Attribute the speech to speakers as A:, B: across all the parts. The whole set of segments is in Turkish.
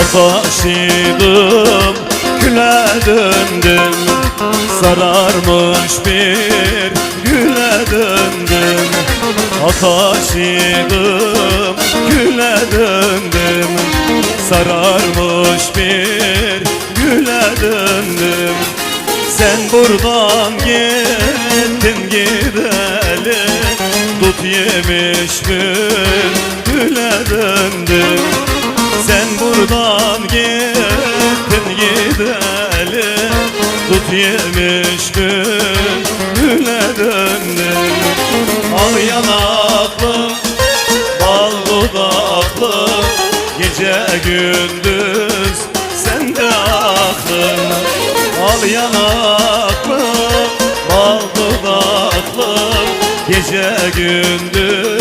A: Ataşıydım küle döndüm. Sararmış bir güle döndüm. Ataşıydım küle döndüm. Sararmış bir güle döndüm. Sen buradan gittin gideli. Dut yemiş bir güle döndüm buradan gittin gideli Dut yemiş bir güle döndüm. Al yanaklı Bal dudaklı Gece gündüz Sende aklım Al yanaklı Bal dudaklı Gece gündüz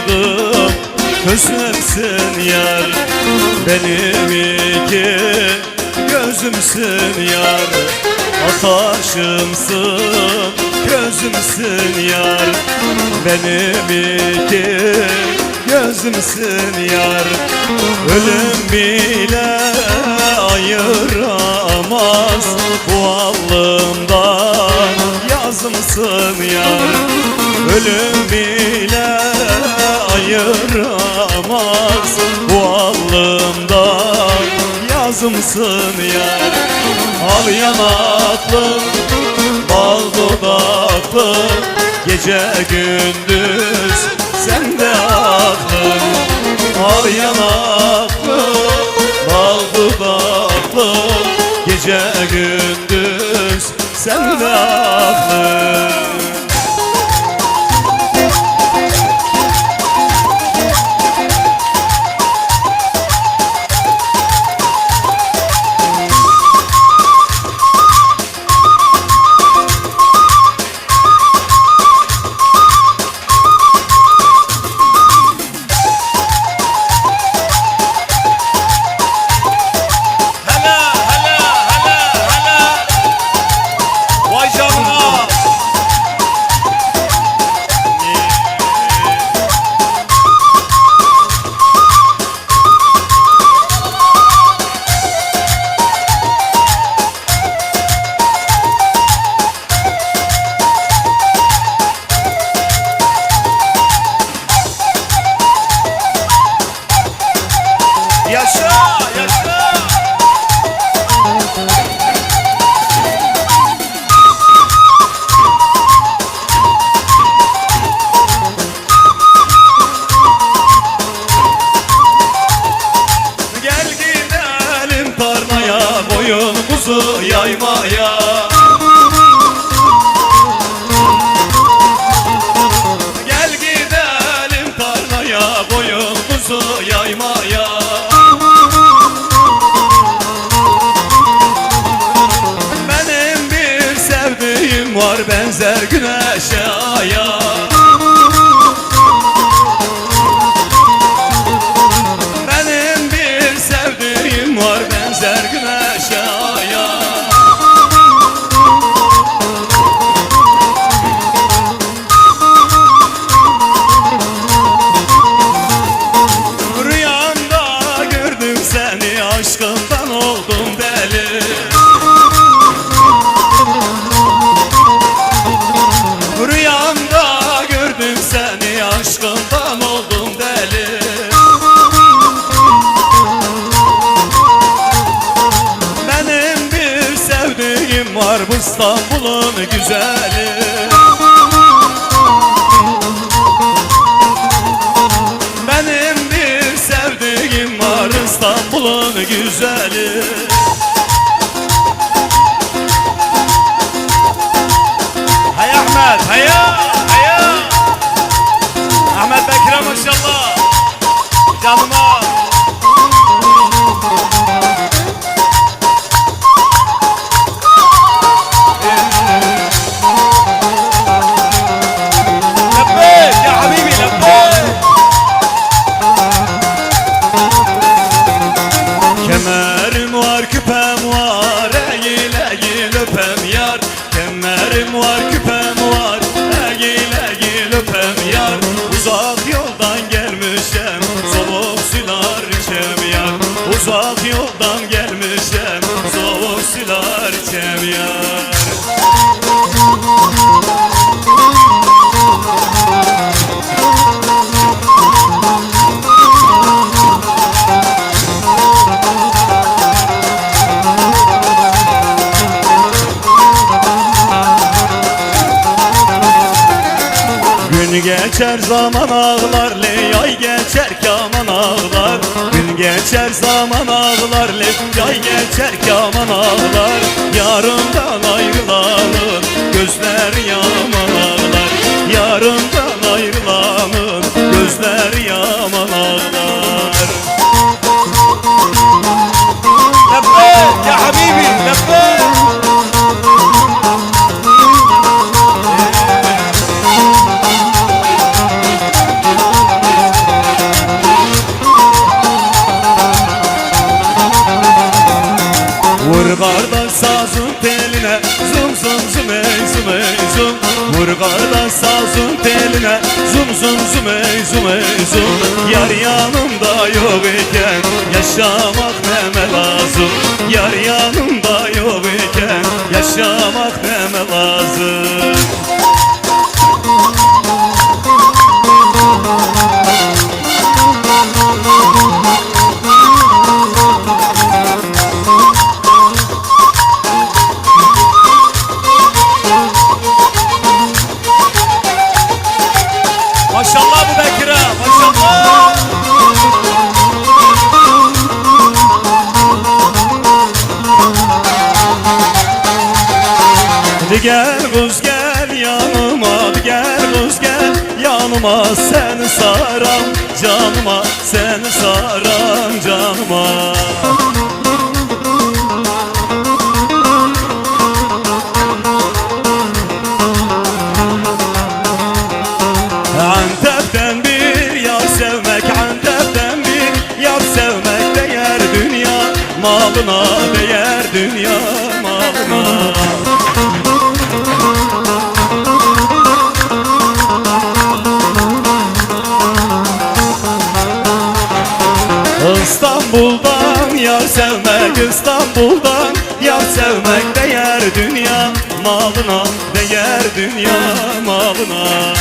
A: Ataşıydım Gözümsün yar Benim iki gözümsün yar Ataşımsın gözümsün yar Benim iki gözümsün yar Ölüm bile ayıramaz Bu alnımdan yazımsın yar Ölüm bile yazımsın yar Al yanaklı, bal dudaklı. Gece gündüz sende aklım Al yanaklı, bal dudaklı. Gece gündüz sende aklım
B: Hele
A: kuzu yaymaya. Benim bir sevdiğim var benzer güneşe aşkından oldum deli. Rüyamda gördüm seni aşkından oldum deli. Benim bir sevdiğim var bu İstanbul'un güzeli İstanbul'un güzeli geçer zaman ağlar le yay geçer kaman ağlar. Gün geçer zaman ağlar le yay geçer kaman ağlar. Yarından ayrılanın gözler yaman ağlar. Yarından ayrılanın Vur kardeş sazın teline Zum zum zum ey zum. Ey zum Vur kardeş sazın teline Zum zum zum ey zum. Ey zum Yar yanımda yok iken Yaşamak neme lazım Yar yanımda yok iken Yaşamak neme lazım gel kuz gel yanıma gel kuz gel yanıma Seni saram canıma Seni saram canıma İstanbul'dan yar sevmek Değer dünya malına Değer dünya malına